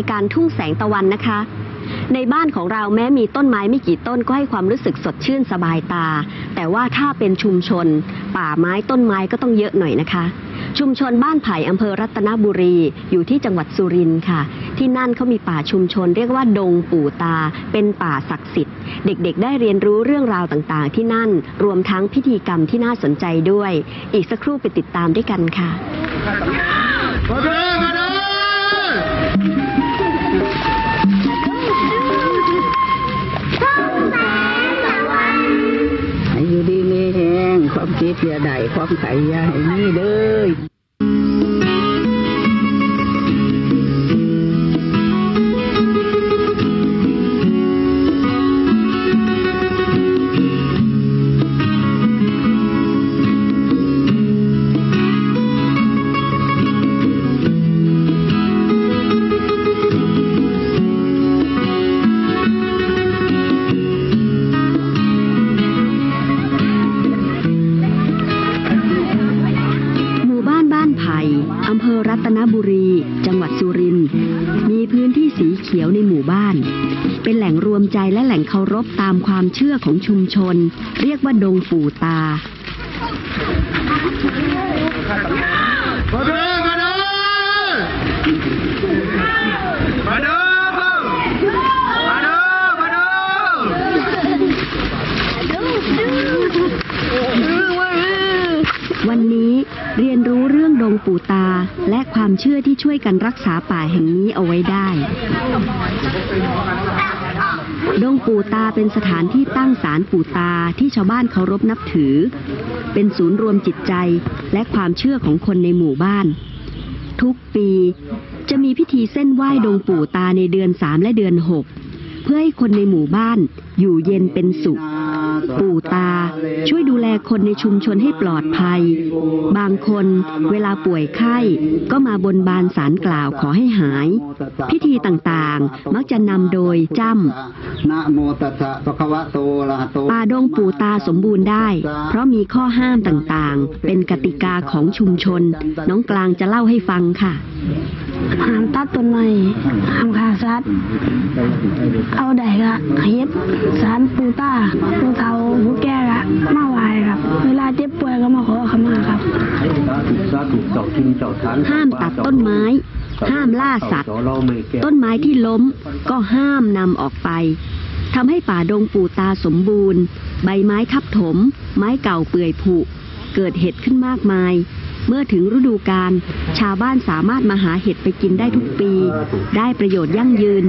ายการทุ่งแสงตะวันนะคะ ในบ้านของเราแม้มีต้นไม้ไม่กี่ต้นก็ให้ความรู้สึกสดชื่นสบายตา แต่ว่าถ้าเป็นชุมชน ป่าไม้ต้นไม้ก็ต้องเยอะหน่อยนะคะ ชุมชนบ้านไผ่อำเภอรัตนบุรี อยู่ที่จังหวัดสุรินทร์ค่ะ ที่นั่นเขามีป่าชุมชน เรียกว่าดงปู่ตา เป็นป่าศักดิ์สิทธิ์ เด็กๆ ได้เรียนรู้เรื่องราวต่างๆ ที่นั่นรวมทั้งพิธีกรรมที่น่าสนใจด้วย อีกสักครู่ไปติดตามด้วยกันค่ะ คิดอย่าได้ความไข่อย่าให้นี่เลย ญ่อำเภอรัตนบุรี จังหวัดสุรินทร์มีพื้นที่สีเขียวในหมู่บ้าน เป็นแหล่งรวมใจและแหล่งเคารพตามความเชื่อของชุมชน เรียกว่าดงปู่ตามาเด้อมาเด้อมาเด้อมาเด้อมาเด้อวันนี้เรียนรู้ องปู่ตาและความเชื่อที่ช่วยกันรักษาป่าแห่งนี้เอาไว้ได้ ดงปู่ตาเป็นสถานที่ตั้งศาลปู่ตาที่ชาวบ้านเคารพนับถือ เป็นศูนย์รวมจิตใจและความเชื่อของคนในหมู่บ้าน ทุกปีจะมีพิธีเส้นไหว้ดงปู่ตาในเดือนสามและเดือนหกเพื่อให้คนในหมู่บ้านอยู่เย็นเป็นสุข ปู่ตา ช่วยดูแลคนในชุมชนให้ปลอดภัย บางคนเวลาป่วยไข้ก็มาบนบานสารกล่าวขอให้หาย พิธีต่างๆมักจะนำโดยจ้ำป่าดงปู่ตาสมบูรณ์ได้ เพราะมีข้อห้ามต่างๆ เป็นกติกาของชุมชน น้องกลางจะเล่าให้ฟังค่ะ ห้ามตัดต้นไม้ห้ามฆ่าสัตว์เอาได้ก็เฮ็ดสารปูต้าปูเทาปูแก่ก็มาไหวครับ เวลาเจ็บป่วยก็มาขอขมาครับห้ามตัดต้นไม้ ห้ามล่าสัตว์ ต้นไม้ที่ล้มก็ห้ามนำออกไปทำให้ป่าดงปูตาสมบูรณ์ ใบไม้ทับถม ไม้เก่าเปื่อยผุ เกิดเห็ดขึ้นมากมาย เมื่อถึงฤดูกาลชาวบ้านสามารถมาหาเห็ดไปกินได้ทุกปี ได้ประโยชน์ยั่งยืน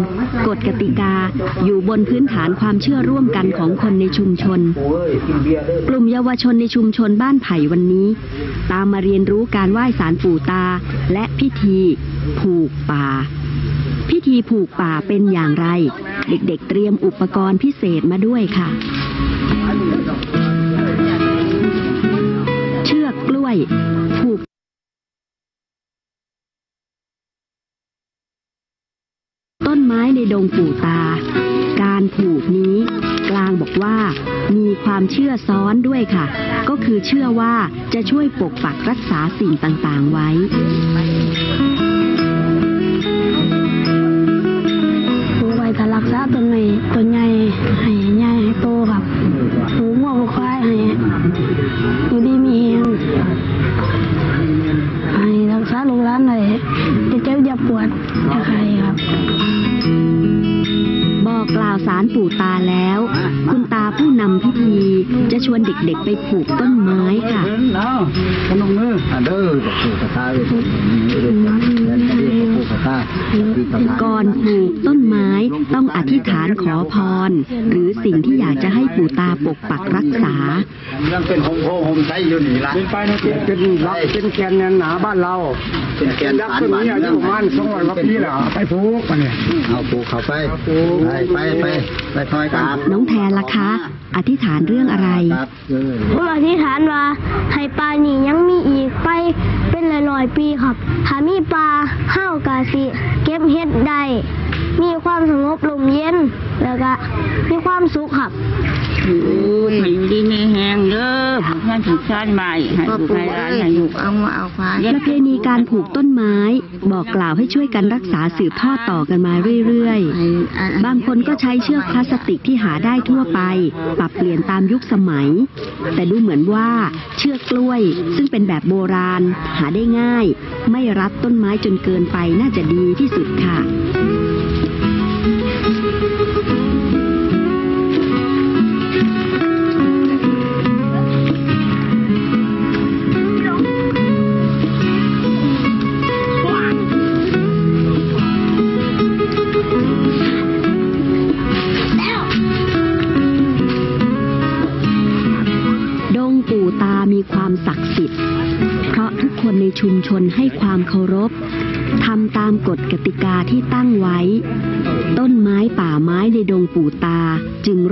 กฎกติกา อยู่บนพื้นฐานความเชื่อร่วมกันของคนในชุมชน กลุ่มเยาวชนในชุมชนบ้านไผ่วันนี้ ตามมาเรียนรู้การไหว้สารปู่ตา และพิธีผูกป่าพิธีผูกป่าเป็นอย่างไร เด็กๆเตรียมอุปกรณ์พิเศษมาด้วยค่ะ เชือกกล้วย ผูกต้นไม้ในดงปู่ตา การผูกนี้ กลางบอกว่า มีความเชื่อซ้อนด้วยค่ะ ก็คือเชื่อว่าจะช่วยปกปักรักษาสิ่งต่างๆไว้ปูไว้ถ้ารักษาต้นไม้ต้นใหญ่ วนเด็กๆไปปลูกต้นไม้ค่ะเอาพนมมืออะเด้อปลูกกระตาเลยเด้อปู่กระตาที่กระตาก่อนปลูกต้นไม้ต้องอธิษฐานขอพรหรือ จะให้ปู่ตาปกปักรักษายังเป็นโฮมโพโฮมไซอยู่นี่ละเป็นไปนะเป็นเป็นรักเป็นแกนแนนหนาบ้านเราเป็นแกนยักษ์ฐานต้นบ้านนี้อาเมืยุองประมาณสองร้อยกว่าปีแล้วไปผูกมาเนี่ยเอาปูเข้าไปไปไปไปไปคอยกันน้องแทนล่ะคะ อธิษฐานเรื่องอะไรครับเออผมอธิษฐานว่าให้ปลานี่ยังมีอีกไปเป็นร้อยๆปีครับถ้ามีปลาห้าวกาสิ เก็บเฮ็ดได้ มีความสงบลมเย็น แล้วก็มีความสุขครับอยู่ดีมีแหงเด้องินผูกชาติใหม่ให้พ่อผูกปู่ให้ร้านเอ้ยให้อยู่เอามาเอาควายประเพณีการผูกต้นไม้ บอกกล่าวให้ช่วยกันรักษาสืบทอดต่อกันมาเรื่อยๆ บางคนก็ใช้เชือกพลาสติกที่หาได้ทั่วไป ปรับเปลี่ยนตามยุคสมัย แต่ดูเหมือนว่าเชือกกล้วย ซึ่งเป็นแบบโบราณ หาได้ง่าย ไม่รัดต้นไม้จนเกินไปน่าจะดีที่สุดค่ะ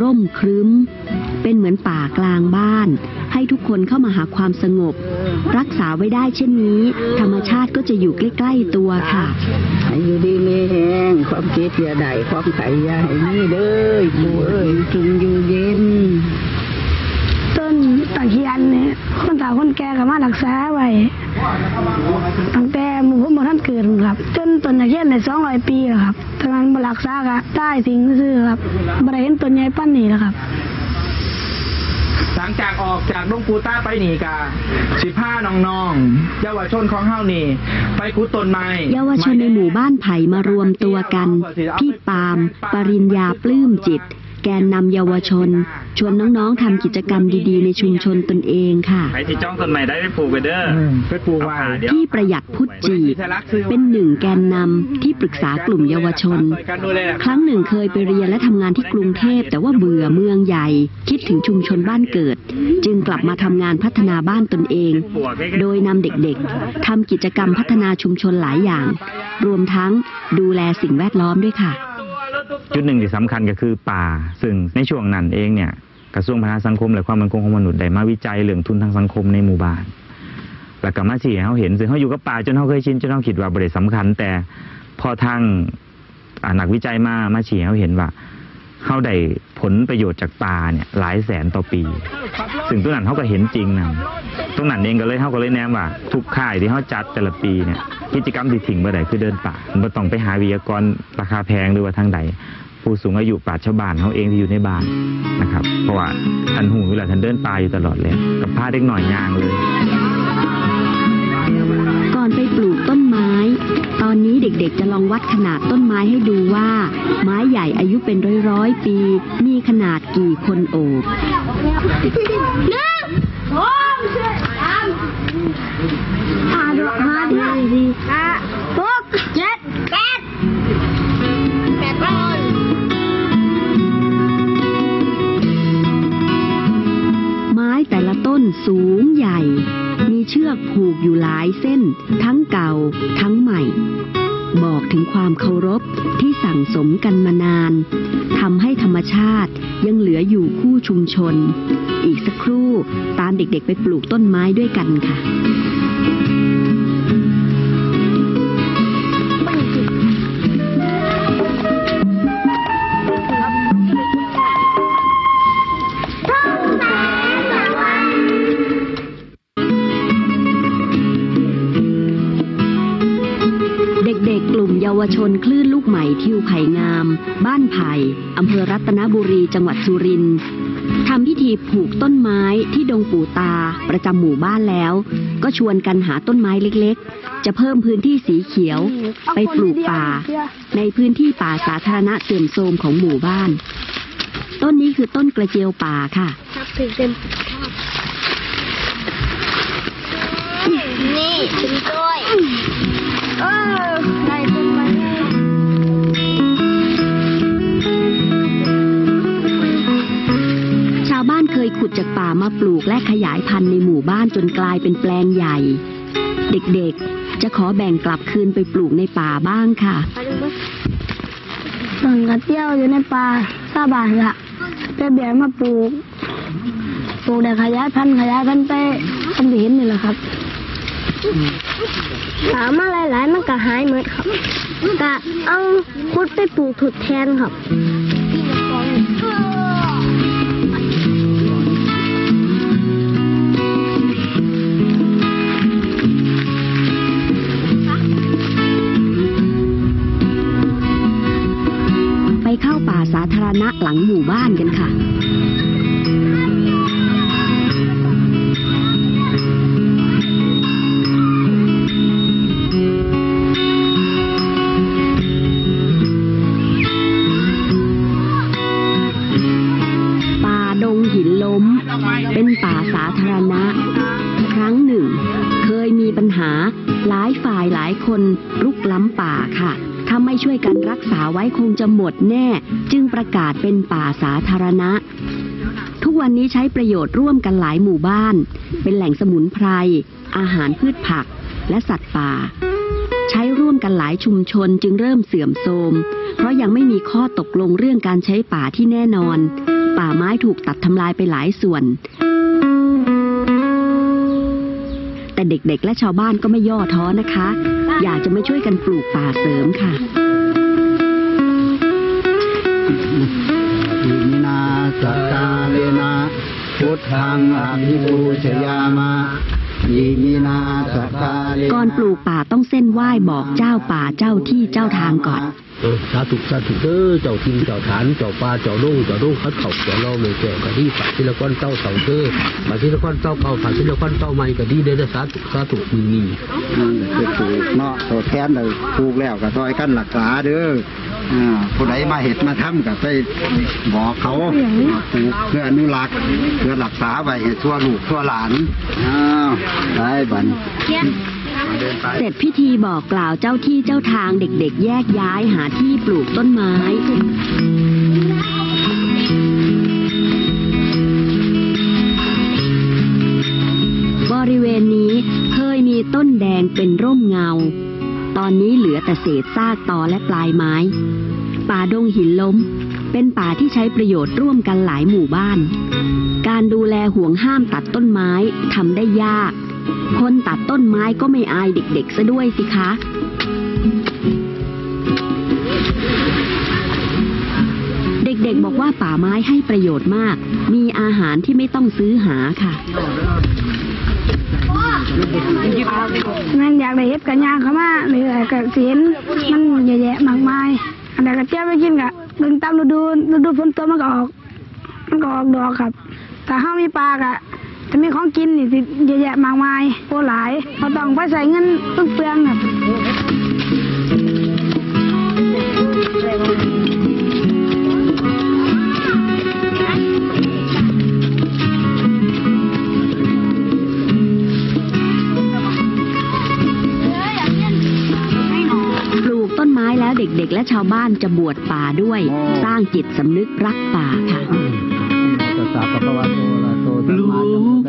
ร่มครึ้ม เป็นเหมือนป่ากลางบ้าน ให้ทุกคนเข้ามาหาความสงบ รักษาไว้ได้เช่นนี้ ธรรมชาติก็จะอยู่ใกล้ๆตัวค่ะอยู่ดีมีแหงความคิดอย่าได้ความไข่อย่าให้มีเด้อปู่เอ้ยกินอยู่เย็น ตะเคียนเนี่ยคนเฒ่าคนแก่ก็มารักษาไว้ตั้งแต่หมู่ผมบ่ท่านเกิดครับ จนต้นตะเคียนได้200ปีแล้วครับแต่มันบ่รักษาก็ตายทิ้งซื่อครับบ่ได้เห็นต้นใหญ่ปานนี้แล้วครับหลังจากออกจากดงปูต้าไปหนีกาสิบห้าน้องๆเยาวชนของเฮานี่ ไปคุดต้นไม้เยาวชนในหมู่บ้านไผ่มารวมตัวกัน พี่ปาล์มปริญญาปลื้มจิต แกนนำเยาวชน ชวนน้องๆทำกิจกรรมดีๆ ในชุมชนตนเองค่ะ ใครที่จ้องต้นไม้ได้ไปปลูกไปเด้ออืมไปปลูกไว้เอาผ่าเดี๋ยวพี่ประหยัดพุทธจีบเป็นหนึ่งแกนนำที่ปรึกษากลุ่มเยาวชน ครั้งหนึ่งเคยไปเรียนและทำงานที่กรุงเทพแต่ว่าเบื่อเมืองใหญ่ คิดถึงชุมชนบ้านเกิด จึงกลับมาทำงานพัฒนาบ้านตนเอง โดยนำเด็กๆทำกิจกรรมพัฒนาชุมชนหลายอย่าง รวมทั้งดูแลสิ่งแวดล้อมด้วยค่ะ จุดหนึ่งที่สำคัญก็คือป่า ซึ่งในช่วงนั้นเองเนี่ยกระทรวงพัฒนาสังคม และความมั่นคงของมนุษย์ได้มาวิจัยเรื่องทุนทางสังคมในหมู่บ้านแล้วก็มาชี้ให้เขาเห็นซึ่งเขาอยู่กับป่าจนเขาเคยชินจนเขาคิดว่าบริสำคัญ แต่พอทางอนักวิจัยมามาชี้ให้เขาเห็นว่า เขาได้ผลประโยชน์จากป่าเนี่ยหลายแสนต่อปี ซึ่งตรงนั้นเขาก็เห็นจริงนะตรงนั้นเองก็เลยเขาก็เลยแนะว่า ทุกค่ายที่เขาจัดแต่ละปีเนี่ยกิจกรรมที่ถิ่งเมื่อใดคือเดินป่าไม่ต้องไปหาวิทยากรราคาแพงหรือว่าทางใดผู้สูงอายุป่าชาวบ้านเขาเองที่อยู่ในบ้านนะครับ เพราะว่าท่านหูเวลาท่านเดินป่าอยู่ตลอดเลยกับผ้าเด็กหน่อยยางเลย ก่อนไปปลูกต้น อนนี้เด็กๆจะลองวัดขนาดต้นไม้ให้ดูว่า ไม้ใหญ่อายุเป็นร้อยๆปี มีขนาดกี่คนโอบห้าดอกห้าดีดีห้าหกเจ็ดแปดแปดคนไม้แต่ละต้นสูงใหญ่ มีเชือกผูกอยู่หลายเส้น เก่าทั้งใหม่ บอกถึงความเคารพที่สั่งสมกันมานานทำให้ธรรมชาติยังเหลืออยู่คู่ชุมชน อีกสักครู่ตามเด็กๆไปปลูกต้นไม้ด้วยกันค่ะ วชนคลื่นลูกใหม่ทิวไผ่งาม บ้านไผ่อำเภอรัตนบุรีจังหวัดสุรินทร์ทำพิธีผูกต้นไม้ที่ดงปู่ตาประจำหมู่บ้านแล้ว ก็ชวนกันหาต้นไม้เล็กๆ จะเพิ่มพื้นที่สีเขียว ไปปลูกป่า ในพื้นที่ป่าสาธารณะเสื่อมโทรมของหมู่บ้าน ต้นนี้คือต้นกระเจียวป่าค่ะนี่ถึงด้วยเออได้ต้น จากป่ามาปลูกและขยายพันธุ์ในหมู่บ้านจนกลายเป็นแปลงใหญ่ เด็กๆ จะขอแบ่งกลับคืนไปปลูกในป่าบ้างค่ะต้นกระเจียวอยู่ในป่าซาบานละไปแบกมาปลูก ปลูกได้ขยายพันธุ์ขยายพันธุ์ไปทำที่เห็นนี่แหละครับถามาหลายๆมันก็หายเหมดครับก็เอาคุดไปปลูกทดแทนครับ สาธารณะหลังหมู่บ้านกันค่ะป่าดงหินล้มเป็นป่าสาธารณะ ครั้งหนึ่ง เคยมีปัญหาหลายฝ่ายหลายคนรุกล้ำป่าค่ะ ถ้าไม่ช่วยกันรักษาไว้คงจะหมดแน่ ประกาศเป็นป่าสาธารณะ ทุกวันนี้ใช้ประโยชน์ร่วมกันหลายหมู่บ้าน เป็นแหล่งสมุนไพร อาหารพืชผักและสัตว์ป่า ใช้ร่วมกันหลายชุมชนจึงเริ่มเสื่อมโทรม เพราะยังไม่มีข้อตกลงเรื่องการใช้ป่าที่แน่นอน ป่าไม้ถูกตัดทำลายไปหลายส่วน แต่เด็กๆและชาวบ้านก็ไม่ย่อท้อนะคะ อยากจะมาช่วยกันปลูกป่าเสริมค่ะ อิมินาสกาเลนะพุทธังอภิบูชยามาสกาเลนะก่อนปลูกป่าต้องเส้นไหว้บอกเจ้าป่าเจ้าที่เจ้าทางก่อน เออสาธุสาธุเด้อเจ้าทินเจ้าฐานเจ้าป่าเจ้าลุงเจ้าลุงคัดเขาเจ้าเราเลยแก่กะดีฝากที่ละก้อนเจ้าเต่าเด้อฝากที่ละก้อนเจ้าเก่าฝากที่ละก้อนเจ้าใหม่กะดีเด้อเด้อสาธุสาธุมีมีนั่นแหละคือปลูกเนาะตัวแทนเลยปลูกแล้วก็ซอยกันรักษาเด้ออ่าผู้ใดมาเห็ดมาทำก็ไปบอกเขาปลูกเพื่ออนุรักษ์เพื่อรักษาไว้ให้ทั่วลูกทั่วหลานอ้าวได้บัน เสร็จพิธีบอกกล่าวเจ้าที่เจ้าทางเด็กๆ แยกย้ายหาที่ปลูกต้นไม้บริเวณนี้เคยมีต้นแดงเป็นร่มเงา ตอนนี้เหลือแต่เศษซากตอและปลายไม้ ป่าดงหินล้ม เป็นป่าที่ใช้ประโยชน์ร่วมกันหลายหมู่บ้าน การดูแลห่วงห้ามตัดต้นไม้ทำได้ยาก คนตัดต้นไม้ก็ไม่อายเด็กๆซะด้วยสิคะเด็กๆบอกว่าป่าไม้ให้ประโยชน์มาก มีอาหารที่ไม่ต้องซื้อหาค่ะนั่นอยากได้เห็ดกันยางเขามาหรืออะไรก็เสียนมันเยอะแยะมากมายอันใดก็เจ้าไปกินกะดึงตามฤดูฤดูฝนตกมันก็ออก มันก็ออกดอกครับ แต่ห้ามีปลากะ จะมีของกินนี่สิเยอะแยะมากมายโอ้หลายเราต้องไปใส่เงินเปลืองๆครับปลูกต้นไม้แล้วเด็กๆ และชาวบ้านจะบวชป่าด้วย สร้างจิตสำนึกรักป่าค่ะ ตั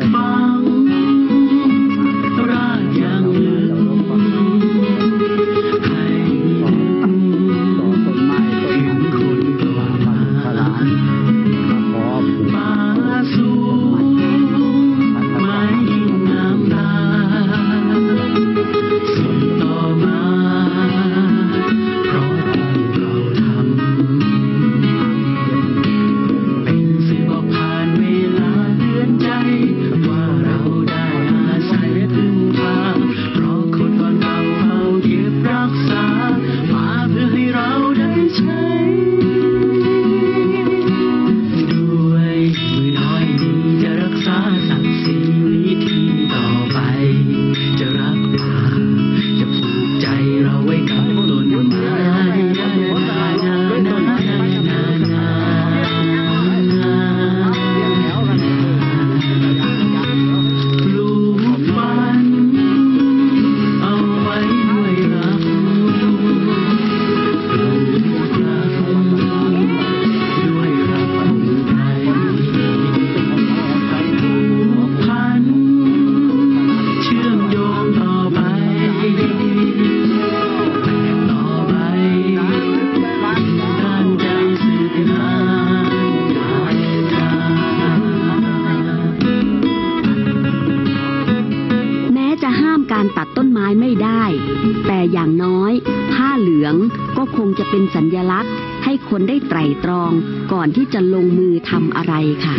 จะเป็นสัญญลักษณ์ ให้คนได้ไตร่ตรองก่อนที่จะลงมือทำอะไรค่ะ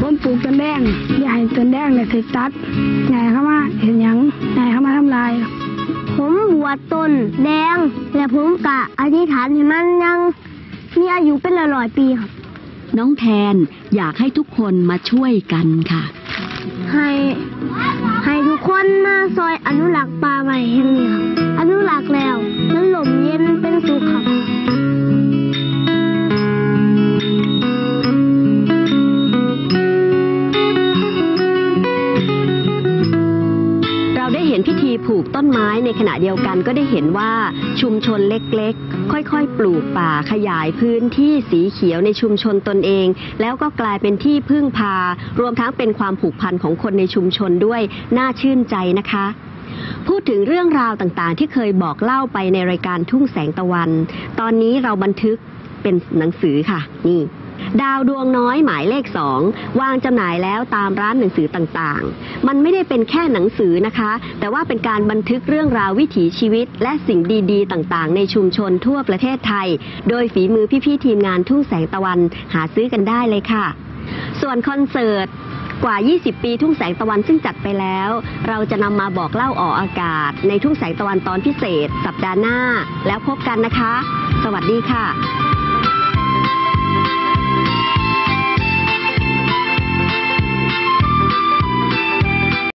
ผมปลูกต้นแดงอยากให้ต้นแดงเนี่ยถึกตัดใหญ่เข้ามาเห็นหยังใหญ่เข้ามาทำลายครับผมบวชต้นแดงและผมกะอธิษฐานให้มันยังมีอายุเป็นร้อยๆปีครับน้องแทนอยากให้ทุกคนมาช่วยกันค่ะ ให้ ให้ทุกคนมาซอยอนุรักษ์ป่าใหม่แห่งนี้ครับอนุรักษ์แล้วมันหลมเย็นเป็นสุขครับ ถูกต้นไม้ในขณะเดียวกันก็ได้เห็นว่าชุมชนเล็กๆ ค่อยๆ ปลูกป่าขยายพื้นที่สีเขียวในชุมชนตนเอง แล้วก็กลายเป็นที่พึ่งพา รวมทั้งเป็นความผูกพันของคนในชุมชนด้วยน่าชื่นใจนะคะพูดถึงเรื่องราวต่างๆ ที่เคยบอกเล่าไปในรายการทุ่งแสงตะวัน ตอนนี้เราบันทึกเป็นหนังสือค่ะ นี่ ดาวดวงน้อยหมายเลขสองวางจำหน่ายแล้วตามร้านหนังสือต่างๆ มันไม่ได้เป็นแค่หนังสือนะคะ แต่ว่าเป็นการบันทึกเรื่องราววิถีชีวิต และสิ่งดีๆ ต่างๆ ในชุมชนทั่วประเทศไทย โดยฝีมือพี่ๆทีมงานทุ่งแสงตะวันหาซื้อกันได้เลยค่ะ ส่วนคอนเสิร์ตกว่า 20 ปีทุ่งแสงตะวันซึ่งจัดไปแล้ว เราจะนำมาบอกเล่าออกอากาศ ในทุ่งแสงตะวันตอนพิเศษ สัปดาห์หน้า แล้วพบกันนะคะ สวัสดีค่ะ